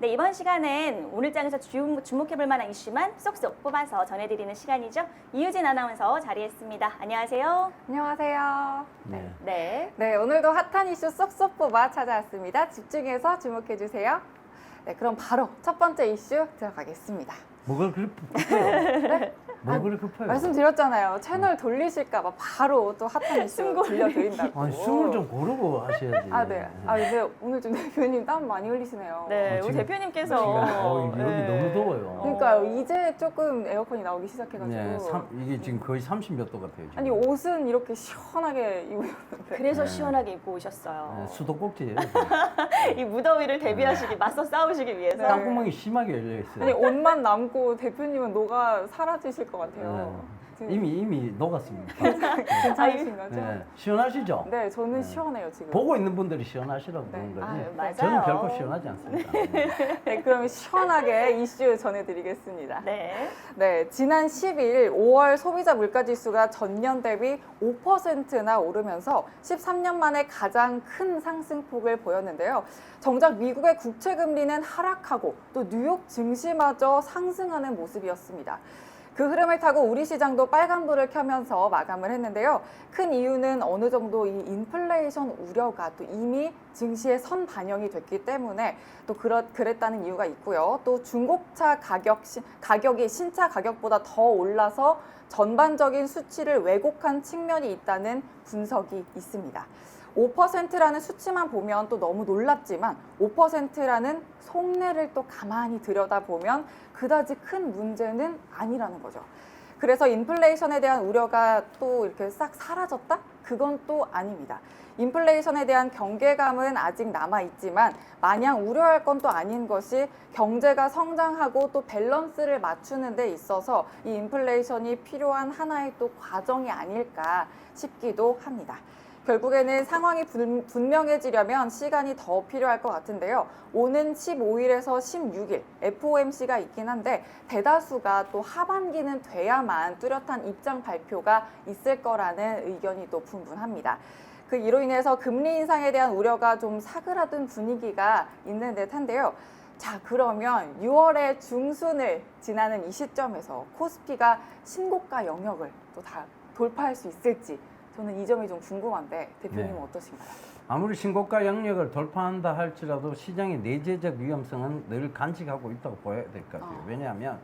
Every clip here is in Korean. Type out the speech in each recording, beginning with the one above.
네, 이번 시간은 오늘 장에서 주- 주목해 볼 만한 이슈만 쏙쏙 뽑아서 전해드리는 시간이죠. 이유진 아나운서 자리했습니다. 안녕하세요. 안녕하세요. 네. 네. 네, 오늘도 핫한 이슈 쏙쏙 뽑아 찾아왔습니다. 집중해서 주목해 주세요. 네, 그럼 바로 첫 번째 이슈 들어가겠습니다. 뭐가 그렇게? 뭐 그렇게 급해요? 네. 말씀드렸잖아요. 채널 돌리실까봐 바로 또 핫한 이슈 들려드린다고. 아니 숨을 좀 고르고 하셔야지. 아, 네. 아, 근데 오늘 좀 대표님 땀 많이 흘리시네요. 네, 어, 우리 지금- 대표님께서. 어, 여기 네. 너무 더워요. 그러니까요. 이제 조금 에어컨이 나오기 시작해가지고. 네, 삼, 이게 지금 거의 30 몇 도 같아요. 지금. 아니 옷은 이렇게 시원하게 입으셨는데. 그래서 네. 시원하게 입고 오셨어요. 네, 수도꼭지예요. 이 무더위를 대비하시기, 맞서 싸우시기 위해서. 네. 땅구멍이 심하게 열려 있어요. 아니 옷만 남고 대표님은 녹아 사라지실 것 같아요. 네. 지금 이미 이미 녹았습니다. 괜찮으신 거죠? 네, 시원하시죠? 네, 저는 네. 시원해요 지금. 보고 있는 분들이 시원하시라고 네. 그런 거지. 아유, 맞아요. 저는 결코 시원하지 않습니다. 네. 네, 그럼 시원하게 이슈 전해드리겠습니다. 네. 네, 지난 10일 5월 소비자 물가 지수가 전년 대비 5%나 오르면서 13년 만에 가장 큰 상승폭을 보였는데요. 정작 미국의 국채 금리는 하락하고 또 뉴욕 증시마저 상승하는 모습이었습니다. 그 흐름을 타고 우리 시장도 빨간불을 켜면서 마감을 했는데요. 큰 이유는 어느 정도 이 인플레이션 우려가 또 이미 증시에 선 반영이 됐기 때문에 또 그렇, 그랬다는 이유가 있고요. 또 중고차 가격, 시- 가격이 신차 가격보다 더 올라서 전반적인 수치를 왜곡한 측면이 있다는 분석이 있습니다. 5%라는 수치만 보면 또 너무 놀랍지만 5%라는 속내를 또 가만히 들여다보면 그다지 큰 문제는 아니라는 거죠. 그래서 인플레이션에 대한 우려가 또 이렇게 싹 사라졌다? 그건 또 아닙니다. 인플레이션에 대한 경계감은 아직 남아 있지만 마냥 우려할 건 또 아닌 것이 경제가 성장하고 또 밸런스를 맞추는 데 있어서 이 인플레이션이 필요한 하나의 또 과정이 아닐까 싶기도 합니다. 결국에는 상황이 분- 분명해지려면 시간이 더 필요할 것 같은데요. 오는 15일에서 16일 FOMC가 있긴 한데 대다수가 또 하반기는 돼야만 뚜렷한 입장 발표가 있을 거라는 의견이 또 분분합니다. 그 이로 인해서 금리 인상에 대한 우려가 좀 사그라든 분위기가 있는 듯한데요. 자 그러면 6월의 중순을 지나는 이 시점에서 코스피가 신고가 영역을 또 다 돌파할 수 있을지 저는 이 점이 좀 궁금한데 대표님은 네. 어떠신가요? 아무리 신고가 영역을 돌파한다 할지라도 시장의 내재적 위험성은 늘 간직하고 있다고 보여야 될 것 같아요. 어. 왜냐하면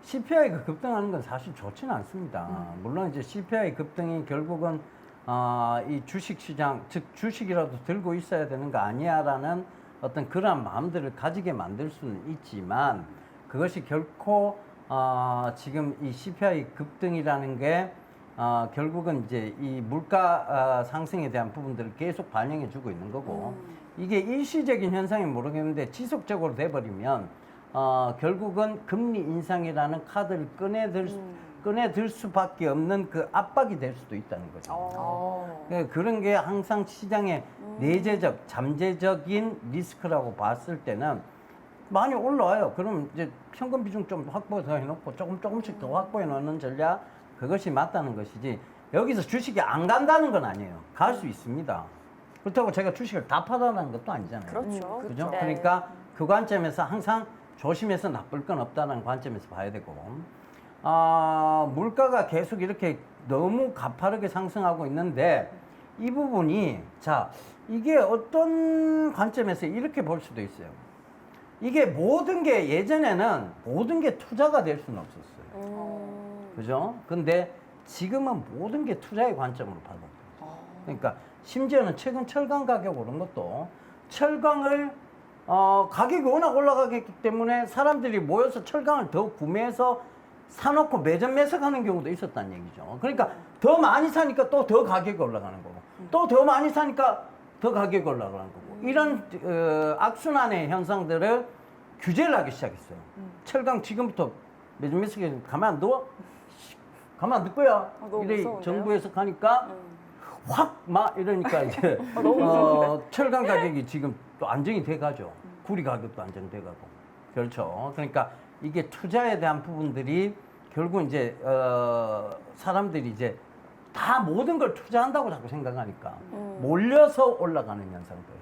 CPI가 급등하는 건 사실 좋지는 않습니다. 음. 물론 이제 CPI 급등이 결국은 아, 이 주식 시장, 즉 주식이라도 들고 있어야 되는 거 아니야라는 어떤 그러한 마음들을 가지게 만들 수는 있지만 그것이 결코 아, 지금 이 CPI 급등이라는 게 아, 결국은 이제 이 물가 아, 상승에 대한 부분들을 계속 반영해 주고 있는 거고 이게 일시적인 현상이 모르겠는데 지속적으로 돼버리면 어, 결국은 금리 인상이라는 카드를 꺼내들 수- 음. 꺼내들 수밖에 없는 그 압박이 될 수도 있다는 거죠. 어. 그러니까 그런 게 항상 시장의 내재적, 잠재적인 리스크라고 봤을 때는 많이 올라와요. 그럼 이제 현금 비중 좀 확보해서 해놓고 조금 조금씩 더 확보해 놓는 전략 그것이 맞다는 것이지 여기서 주식이 안 간다는 건 아니에요. 갈 수 있습니다. 그렇다고 제가 주식을 다 팔아라는 것도 아니잖아요. 그렇죠. 음, 그죠? 네. 그러니까 그 관점에서 항상 조심해서 나쁠 건 없다는 관점에서 봐야 되고, 아, 물가가 계속 이렇게 너무 가파르게 상승하고 있는데 이 부분이 자 이게 어떤 관점에서 이렇게 볼 수도 있어요. 이게 모든 게 예전에는 모든 게 투자가 될 수는 없었어요. 음. 그죠? 근데 지금은 모든 게 투자의 관점으로 받아들여요. 어. 그러니까 심지어는 최근 철강 가격 오른 것도 철강을 어, 가격이 워낙 올라가기 때문에 사람들이 모여서 철강을 더 구매해서 사놓고 매점 매석하는 경우도 있었다는 얘기죠. 그러니까 더 많이 사니까 또 더 가격이 올라가는 거고 또 더 많이 사니까 더 가격이 올라가는 거고 이런 어, 악순환의 현상들을 규제를 하기 시작했어요. 철강 지금부터 매점 매석에 가만 안 둬? 가만 안 둘 거야. 아, 너무 이래 무서운데요? 정부에서 가니까 음. 확막 이러니까 이제 아, 너무? 어, 철강 가격이 지금 또 안정이 돼 가죠. 구리 가격도 안정돼 가고. 그렇죠. 그러니까 이게 투자에 대한 부분들이 결국 이제 어, 사람들이 이제 다 모든 걸 투자한다고 자꾸 생각하니까 음. 몰려서 올라가는 현상들.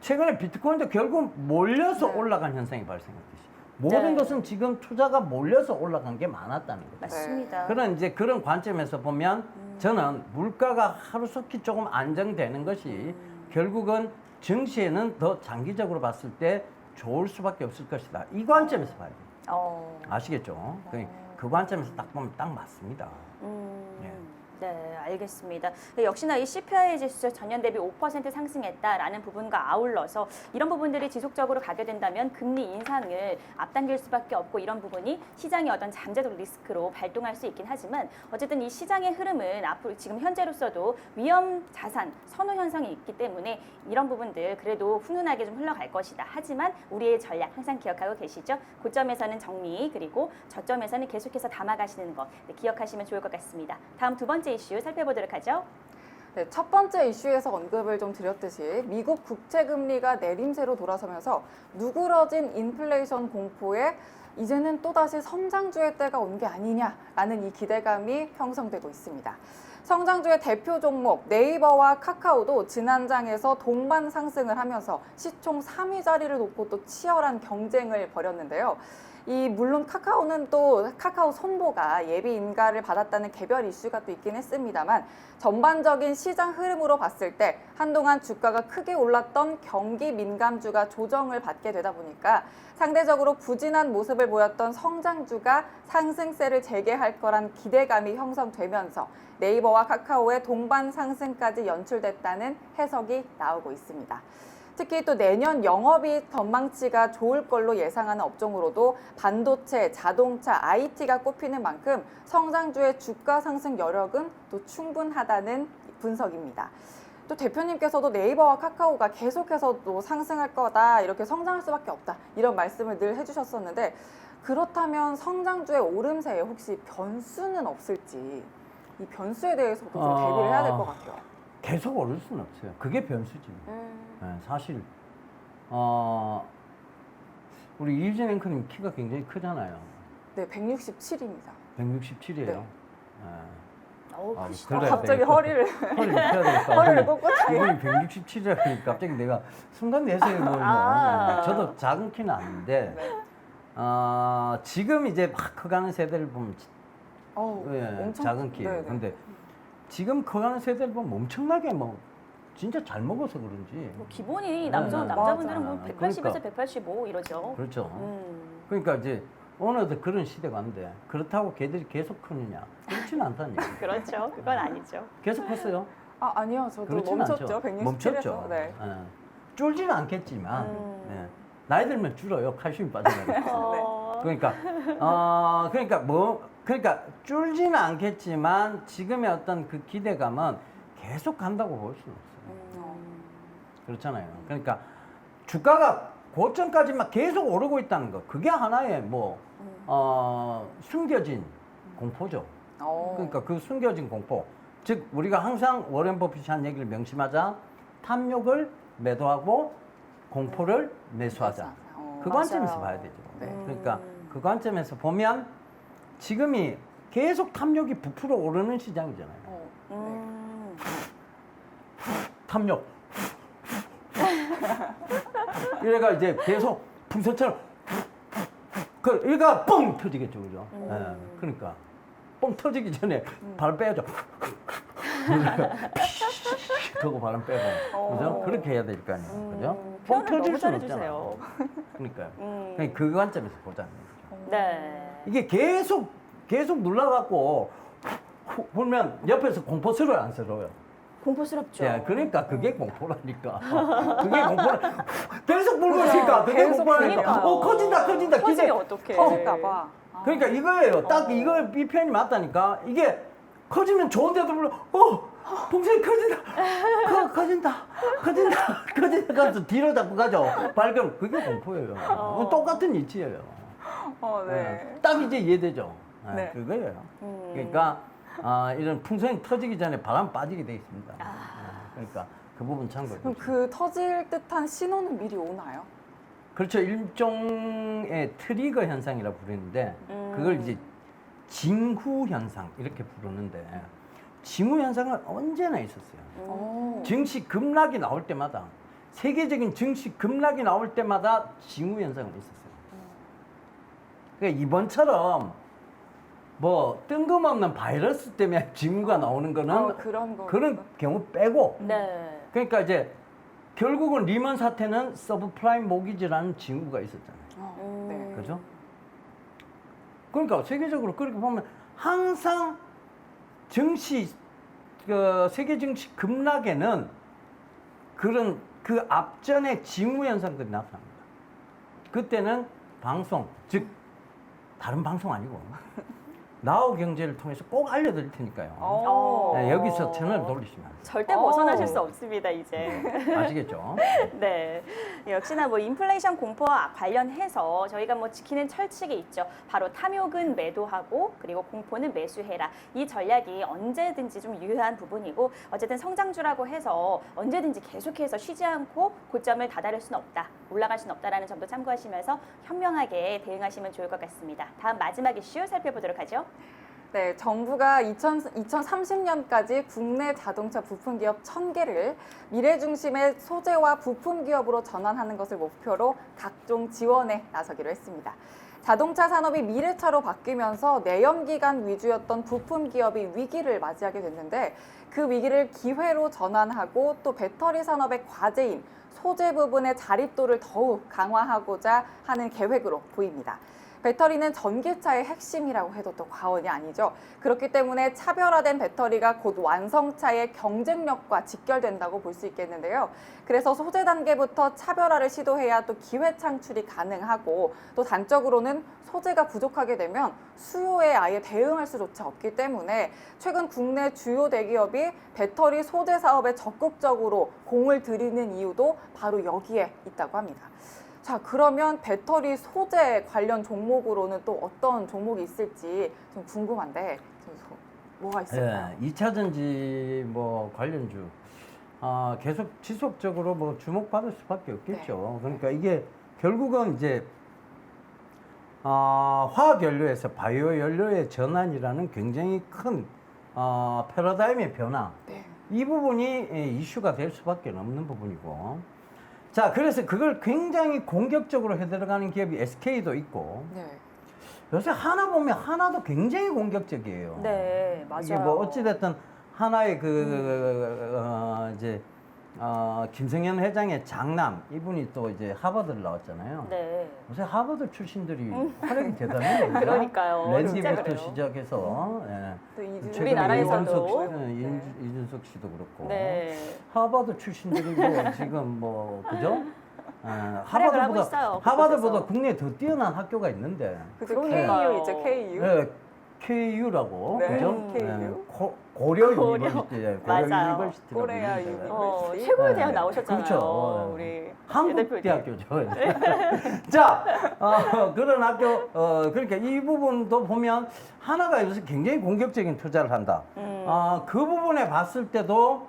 최근에 비트코인도 결국 몰려서 네. 올라간 현상이 발생했듯이 모든 네. 것은 지금 투자가 몰려서 올라간 게 많았다는 거죠. 맞습니다. 그런 이제 그런 관점에서 보면 음. 저는 물가가 하루속히 조금 안정되는 것이 음. 결국은 증시에는 더 장기적으로 봤을 때 좋을 수밖에 없을 것이다. 이 관점에서 봐야 돼요. 어. 아시겠죠? 그, 그 관점에서 딱 보면 딱 맞습니다. 음, 예. 네, 알겠습니다. 네, 역시나 이 CPI 지수 전년 대비 5% 상승했다라는 부분과 아울러서 이런 부분들이 지속적으로 가게 된다면 금리 인상을 앞당길 수밖에 없고 이런 부분이 시장의 어떤 잠재적 리스크로 발동할 수 있긴 하지만 어쨌든 이 시장의 흐름은 앞으로 지금 현재로서도 위험 자산 선호 현상이 있기 때문에 이런 부분들 그래도 훈훈하게 좀 흘러갈 것이다. 하지만 우리의 전략 항상 기억하고 계시죠? 고점에서는 정리 그리고 저점에서는 계속해서 담아가시는 거 네, 기억하시면 좋을 것 같습니다. 다음 두 번째 이슈 살펴보도록 하죠. 네, 첫 번째 이슈에서 언급을 좀 드렸듯이 미국 국채 금리가 내림세로 돌아서면서 누그러진 인플레이션 공포에 이제는 또다시 성장주의 때가 온 게 아니냐라는 이 기대감이 형성되고 있습니다. 성장주의 대표 종목 네이버와 카카오도 지난 장에서 동반 상승을 하면서 시총 3위 자리를 놓고 또 치열한 경쟁을 벌였는데요. 이 물론 카카오는 또 카카오 손보가 예비 인가를 받았다는 개별 이슈가 또 있긴 했습니다만 전반적인 시장 흐름으로 봤을 때 한동안 주가가 크게 올랐던 경기 민감주가 조정을 받게 되다 보니까 상대적으로 부진한 모습을 보였던 성장주가 상승세를 재개할 거란 기대감이 형성되면서 네이버와 카카오의 동반 상승까지 연출됐다는 해석이 나오고 있습니다. 특히 또 내년 영업이익 전망치가 좋을 걸로 예상하는 업종으로도 반도체, 자동차, IT가 꼽히는 만큼 성장주의 주가 상승 여력은 또 충분하다는 분석입니다. 또 대표님께서도 네이버와 카카오가 계속해서 또 상승할 거다, 이렇게 성장할 수밖에 없다, 이런 말씀을 늘 해주셨었는데 그렇다면 성장주의 오름세에 혹시 변수는 없을지 이 변수에 대해서도 좀 아. 대비를 해야 될 것 같아요. 계속 오를 수는 없어요. 그게 변수지. 음, 네, 사실 어, 우리 이유진 앵커님 키가 굉장히 크잖아요. 네, 167입니다. 167이에요. 네. 어우, 아, 크시다. 그래야 갑자기 되겠다. 허리를 허리 펴야 되겠다. 허리를 꽂고 이분이 167이라니 갑자기 내가 순간 내세에 뭐, 뭐 아. 저도 작은 키는 아닌데 네. 어, 지금 이제 막 커가는 세대를 보면 지- 어우, 예, 엄청 작은 키예요. 네, 네. 근데 지금 커가는 세대를 보면 엄청나게 뭐 진짜 잘 먹어서 그런지 뭐 기본이 남자 네, 남자분들은 맞아. 뭐 180에서 그러니까. 185 이러죠. 그렇죠. 음. 그러니까 이제 어느덧 그런 시대가 왔는데 그렇다고 걔들이 계속 크느냐 그렇지는 않다는 얘기. 그렇죠. 그건 아니죠. 계속 컸어요. 아 아니요, 저도 멈췄죠. 않죠. 167에서. 멈췄죠. 네. 예. 줄지는 않겠지만 음. 예. 나이 들면 줄어요. 칼슘이 빠져나가니까. 어, 그러니까 어 그러니까 뭐 그러니까 줄지는 않겠지만 지금의 어떤 그 기대감은 계속 간다고 볼 수는 없어요. 음. 그렇잖아요. 그러니까 주가가 고점까지만 계속 오르고 있다는 거 그게 하나의 뭐 어, 숨겨진 공포죠. 어. 그러니까 그 숨겨진 공포. 즉 우리가 항상 워렌 버핏이 한 얘기를 명심하자. 탐욕을 매도하고 공포를 매수하자. 어. 그 맞아요. 관점에서 봐야 되죠. 네. 그러니까 그 관점에서 보면 지금이 계속 탐욕이 부풀어 오르는 시장이잖아요. 어. 음. 탐욕. 이래가 이제 계속 풍선처럼 그 얘가 뻥 터지겠죠, 그죠? 음. 예, 그러니까 뻥 터지기 전에 바람 빼야죠. 그거 바람 빼고, 그죠? 어. 그렇게 해야 될 거 아니에요, 음, 그죠? 뻥 터질 수는 잘해주세요. 없잖아요. 그러니까요. 음. 그러니까 그 관점에서 보자는 거죠. 네. 이게 계속 계속 눌러갖고 후- 보면 옆에서 공포스러워 안 스러워요. 공포스럽죠. 예, 그러니까 그게 공포라니까. 그게 공포라. 계속 불고 있으니까 그게 계속 공포라니까. 그러니까. 어 커진다 커진다 기대. 커지면 어떡해. 터질까봐. 그러니까 이거예요. 딱 어. 이거 이 표현이 맞다니까. 이게 커지면 좋은데도 불러. 어 동생이 커진다. 커, 커진다. 커진다. 커진다. 가서 뒤로 자꾸 가죠. 발견. 그게 공포예요. 어. 똑같은 이치예요. 어, 네. 예, 딱 이제 이해되죠. 예, 네. 그거예요. 음. 그러니까 아, 이런 풍선이 터지기 전에 바람 빠지게 돼 있습니다. 아. 예, 그러니까 그 부분 참고해 그럼 주시죠. 그 터질 듯한 신호는 미리 오나요? 그렇죠. 일종의 트리거 현상이라 부르는데 음. 그걸 이제 징후 현상 이렇게 부르는데 징후 현상은 언제나 있었어요. 음. 어. 증시 급락이 나올 때마다 세계적인 증시 급락이 나올 때마다 징후 현상은 있었어요. 그러니까 이번처럼 뭐 뜬금없는 바이러스 때문에 징후가 나오는 거는 어, 그런 거 그런 경우 빼고 네. 그러니까 이제 결국은 리먼 사태는 서브프라임 모기지라는 징후가 있었잖아요. 어, 음. 네. 그죠? 그러니까 세계적으로 그렇게 보면 항상 증시 그 세계 증시 급락에는 그런 그 앞전에 징후 현상들이 나타납니다. 그때는 방송 즉 다른 방송 아니고 나우 경제를 통해서 꼭 알려드릴 테니까요. 어. 네, 여기서 채널 돌리시면 안 돼요. 절대 어. 벗어나실 수 없습니다, 이제. 아시겠죠? 네. 역시나 뭐 인플레이션 공포와 관련해서 저희가 뭐 지키는 철칙이 있죠. 바로 탐욕은 매도하고 그리고 공포는 매수해라. 이 전략이 언제든지 좀 유효한 부분이고 어쨌든 성장주라고 해서 언제든지 계속해서 쉬지 않고 고점을 다다를 수는 없다. 올라갈 수는 없다라는 점도 참고하시면서 현명하게 대응하시면 좋을 것 같습니다. 다음 마지막 이슈 살펴보도록 하죠. 네, 정부가 2000, 2030년까지 국내 자동차 부품 기업 1000개를 미래 중심의 소재와 부품 기업으로 전환하는 것을 목표로 각종 지원에 나서기로 했습니다. 자동차 산업이 미래차로 바뀌면서 내연기관 위주였던 부품 기업이 위기를 맞이하게 됐는데 그 위기를 기회로 전환하고 또 배터리 산업의 과제인 소재 부분의 자립도를 더욱 강화하고자 하는 계획으로 보입니다. 배터리는 전기차의 핵심이라고 해도 또 과언이 아니죠. 그렇기 때문에 차별화된 배터리가 곧 완성차의 경쟁력과 직결된다고 볼 수 있겠는데요. 그래서 소재 단계부터 차별화를 시도해야 또 기회 창출이 가능하고 또 단적으로는 소재가 부족하게 되면 수요에 아예 대응할 수조차 없기 때문에 최근 국내 주요 대기업이 배터리 소재 사업에 적극적으로 공을 들이는 이유도 바로 여기에 있다고 합니다. 자, 그러면 배터리 소재 관련 종목으로는 또 어떤 종목이 있을지 좀 궁금한데 뭐가 있을까요? 예, 2차 전지 뭐 관련주 아, 계속 지속적으로 뭐 주목받을 수밖에 없겠죠. 그러니까 이게 결국은 이제 아, 화학 연료에서 바이오 연료의 전환이라는 굉장히 큰 어, 패러다임의 변화. 네. 이 부분이 예, 이슈가 될 수밖에 없는 부분이고. 자, 그래서 그걸 굉장히 공격적으로 해들어가는 기업이 SK도 있고, 네. 요새 하나 보면 하나도 굉장히 공격적이에요. 네, 맞아요. 이게 뭐 어찌됐든 하나의 그, 어, 이제, 어, 김성현 회장의 장남, 이분이 또 이제 하버드를 나왔잖아요. 네. 요새 하버드 출신들이 활약이 대단해요. 그러니까요. 진짜 랜디부터 그래요. 시작해서, 예. 또 우리나라에서도. 이준석, 씨- 네. 예, 이준- 이준석 씨도 그렇고. 네. 하버드 출신들이 뭐 지금 뭐 그죠? 하고 있어요, 하버드보다 그곳에서. 국내에 더 뛰어난 학교가 있는데 그죠? 그러니까요. KU 있죠, KU. 네, KU라고 네, 그죠? KU. 고, 고려 고려. 유니버시티 예, 고려 맞아요. 유니버시티라고 코레아 있는데. 유니버시티. 어, 네. 최고의 대학 네. 나오셨잖아요. 그렇죠. 우리 한국 대표님. 대학교죠. 자, 어, 그런 학교, 어, 그러니까 이 부분도 보면 하나가 요새 굉장히 공격적인 투자를 한다. 음. 어, 그 부분에 봤을 때도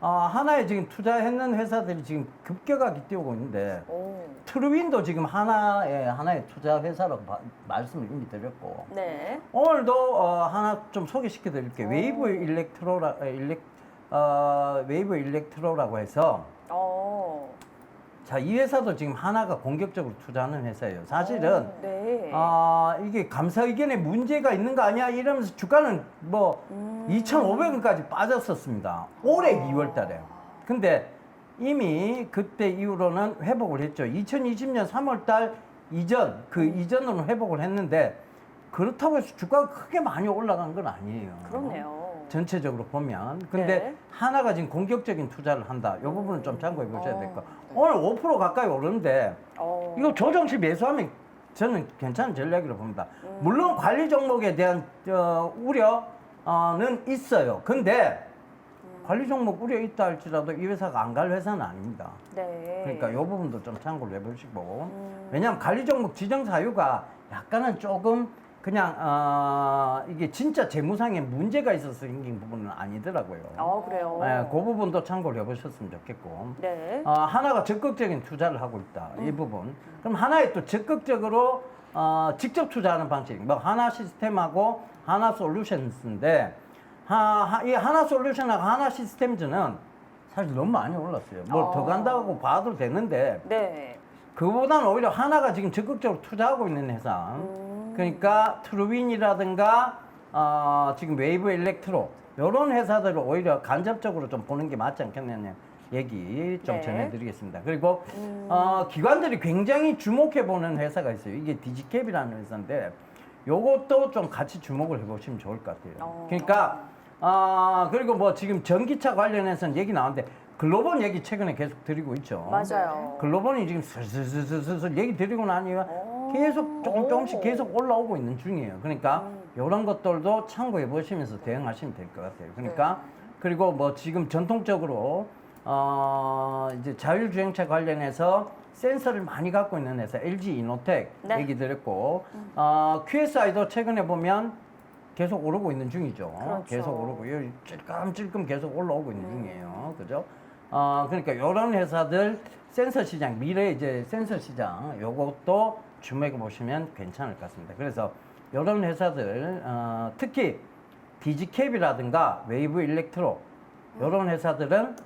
어, 하나에 지금 투자했는 회사들이 지금 급격하게 뛰어오고 있는데 오. 트루윈도 지금 하나의 하나의 투자 회사라고 바- 말씀을 이미 드렸고 네. 오늘도 어, 하나 좀 소개시켜 드릴게요. 웨이브 일렉트로라 에, 일렉 어, 웨이브 일렉트로라고 해서 어. 자, 이 회사도 지금 하나가 공격적으로 투자하는 회사예요. 사실은 네. 아, 이게 감사 의견에 문제가 있는 거 아니야? 이러면서 주가는 뭐 음. 2,500원까지 빠졌었습니다. 올해 2월 달에. 근데 이미 그때 이후로는 회복을 했죠. 2020년 3월 달 이전, 그 음. 이전으로 회복을 했는데 그렇다고 해서 주가가 크게 많이 올라간 건 아니에요. 그렇네요. 전체적으로 보면. 근데 네. 하나가 지금 공격적인 투자를 한다. 이 부분은 좀 참고해 보셔야 될 거. 어, 네. 오늘 5% 가까이 오르는데 어. 이거 조정시 매수하면 저는 괜찮은 전략이라고 봅니다. 음. 물론 관리 종목에 대한 어, 우려는 있어요. 근데 음. 관리 종목 우려 있다 할지라도 이 회사가 안 갈 회사는 아닙니다. 네. 그러니까 이 부분도 좀 참고를 해보시고 음. 왜냐하면 관리 종목 지정 사유가 약간은 조금 그냥 어, 이게 진짜 재무상에 문제가 있어서 생긴 부분은 아니더라고요. 어, 그래요. 예, 그 부분도 참고를 해보셨으면 좋겠고. 네. 어, 하나가 적극적인 투자를 하고 있다. 이 부분. 그럼 하나에 또 적극적으로 어, 직접 투자하는 방식. 뭐 하나 시스템하고 하나 솔루션스인데 하, 하, 이 하나 솔루션하고 하나 시스템즈는 사실 너무 많이 올랐어요. 뭘더 어. 간다고 봐도 되는데 네. 그보다는 오히려 하나가 지금 적극적으로 투자하고 있는 회사. 음. 그러니까 트루윈이라든가 어, 지금 웨이브 일렉트로 이런 회사들을 오히려 간접적으로 좀 보는 게 맞지 않겠느냐 얘기 좀 네. 전해드리겠습니다. 그리고 음. 어, 기관들이 굉장히 주목해 보는 회사가 있어요. 이게 디지캡이라는 회사인데 요것도 좀 같이 주목을 해보시면 좋을 것 같아요. 어. 그러니까 아 그리고 뭐 지금 전기차 관련해서는 얘기 나왔는데 글로벌 얘기 최근에 계속 드리고 있죠. 맞아요. 글로벌이 지금 슬슬슬슬슬 얘기 드리고 나니까 오. 계속 조금 조금씩 오. 계속 올라오고 있는 중이에요. 그러니까 음. 이런 것들도 참고해 보시면서 대응하시면 될 것 같아요. 그러니까 그리고 뭐 지금 전통적으로 어 이제 자율주행차 관련해서 센서를 많이 갖고 있는 회사 LG 이노텍 네. 음. 얘기 드렸고 어 QSI도 최근에 보면 계속 오르고 있는 중이죠. 그렇죠. 음. 계속 오르고 요 찔끔찔끔 계속 올라오고 있는 중이에요. 그죠? 어 그러니까 이런 회사들 센서 시장 미래 이제 센서 시장 요것도 주목해 보시면 괜찮을 것 같습니다. 그래서 이런 회사들 어, 특히 디지캡이라든가 웨이브 일렉트로 이런 회사들은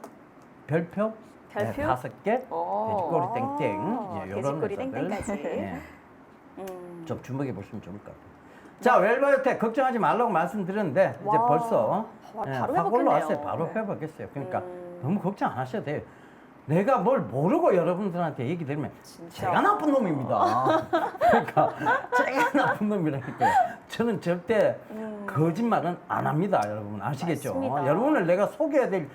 별표 별표? 네, 다섯 개 어. 돼지꼬리 땡땡 아, 예, 이런 돼지꼬리 회사들 땡땡까지. 예, 음. 좀 주목해 보시면 좋을 것 같아요. 자 웰바이오텍 걱정하지 말라고 말씀드렸는데 이제 와, 벌써 와, 예, 바로 확 회복했네요. 올라왔어요. 바로 네. 회복했어요. 그러니까 음. 너무 걱정 안 하셔도 돼요. 내가 뭘 모르고 여러분들한테 얘기 진짜. 제가 나쁜 놈입니다. 그러니까 제가 나쁜 놈이라니까요. 저는 절대 음. 거짓말은 안 합니다, 여러분 아시겠죠? 맞습니다. 여러분을 내가 속여야 될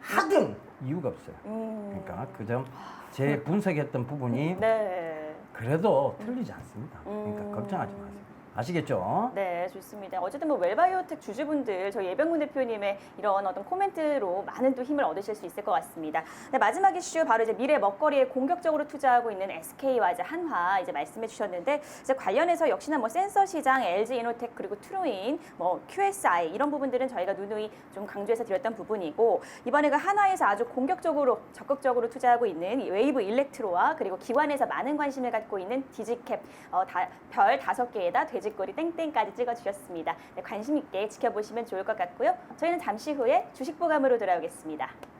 하등 이유가 없어요. 음. 그러니까 그 점 제 분석했던 부분이 네. 그래도 틀리지 않습니다. 그러니까 음. 걱정하지 마세요. 아시겠죠? 네, 좋습니다. 어쨌든 뭐 웰바이오텍 주주분들 저희 예병문 대표님의 이런 어떤 코멘트로 많은 또 힘을 얻으실 수 있을 것 같습니다. 네, 마지막 이슈 바로 이제 미래 먹거리에 공격적으로 투자하고 있는 SK와 이제 한화 이제 말씀해 주셨는데 이제 관련해서 역시나 뭐 센서 시장, LG 이노텍 그리고 트루인, 뭐 QSI 이런 부분들은 저희가 누누이 좀 강조해서 드렸던 부분이고 이번에 그 한화에서 아주 공격적으로 적극적으로 투자하고 있는 이 웨이브 일렉트로와 그리고 기관에서 많은 관심을 갖고 있는 디지캡 어, 다, 별 다섯 개에다 돼지꼬리 땡땡까지 찍어주셨습니다. 네, 관심 있게 지켜보시면 좋을 것 같고요. 저희는 잠시 후에 주식 보감으로 돌아오겠습니다.